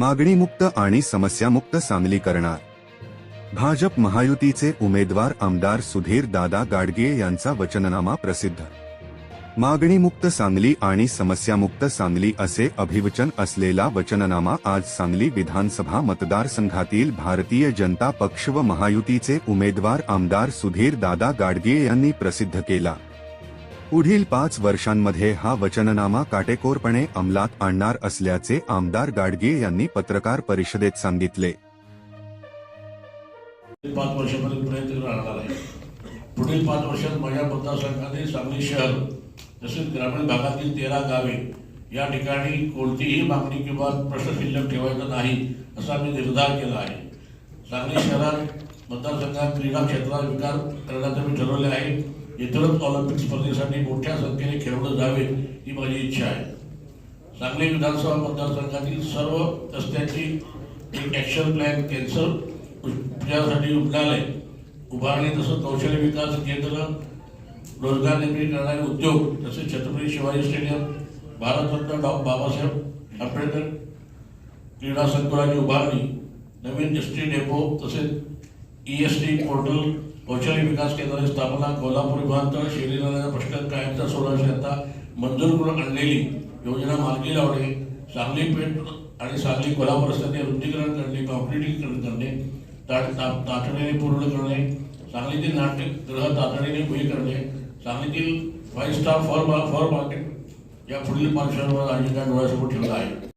मागणीमुक्त आणि समस्यामुक्त सांगली करणार. भाजप महायुतीचे उमेदवार आमदार सुधीर दादा गाडगे यांचा वचननामा प्रसिद्ध. मागणीमुक्त सांगली आणि समस्यामुक्त सांगली असे अभिवचन असलेला वचननामा आज सांगली विधानसभा मतदारसंघातील भारतीय जनता पक्ष व महायुतीचे उमेदवार आमदार सुधीर दादा गाडगे यांनी प्रसिद्ध केला. पुढील पाच वर्षांमध्ये हा वचननामा काटेकोरपणे अंमलात आणणार असल्याचे आमदार गाडगे यांनी पत्रकार परिषदेत सांगितले. पाच वर्षापर्यंत प्रयत्न राहणार आहे. पुढील पाच वर्षात माझ्या मतदारसंघातील सांगली शहर तसेच ग्रामीण भागातील तेरा गावे या ठिकाणी कोणतीही मागणी किंवा प्रश्न शिल्लक ठेवायचा नाही असा मी निर्धार केला आहे. सांगली शहरात मतदारसंघात क्रीडा क्षेत्रात विकास करण्याचं मी ठरवले आहे. इतरच ऑलिम्पिक स्पर्धेसाठी मोठ्या संख्येने खेळवलं जावे ही माझी इच्छा आहे. सांगली विधानसभा मतदारसंघातील सर्व रस्त्यांची एक ॲक्शन प्लॅन कॅन्सर उपचारासाठी रुग्णालय उभारणी तसंच कौशल्य विकास केंद्र रोजगार निर्मिती करणारे उद्योग तसेच छत्रपती शिवाजी स्टेडियम भारतरत्न डॉ. बाबासाहेब आंबेडकर क्रीडा संकुलाची उभारणी नवीन एस टी डेपो तसेच ई एस टी पोर्टल कौशल्य विकास केंद्राची स्थापना कोल्हापूर विमानतळ शेरीनगरचा प्रश्न कायमचा सोडवण्याची आता मंजूर करून आणलेली योजना मार्गी लावणे सांगली पेठ आणि सांगली कोल्हापूर रस्त्याचे रुंदीकरण करणे कॉन्क्रिटीकरण करणे ता- तातडीने पूर्ण करणे सांगलीतील नाट्यगृह तातडीने उभे करणे सांगलीतील five star for for market या पुढील पाच शहरांवर आयोजित डोळ्यासमोर ठेवला आहे.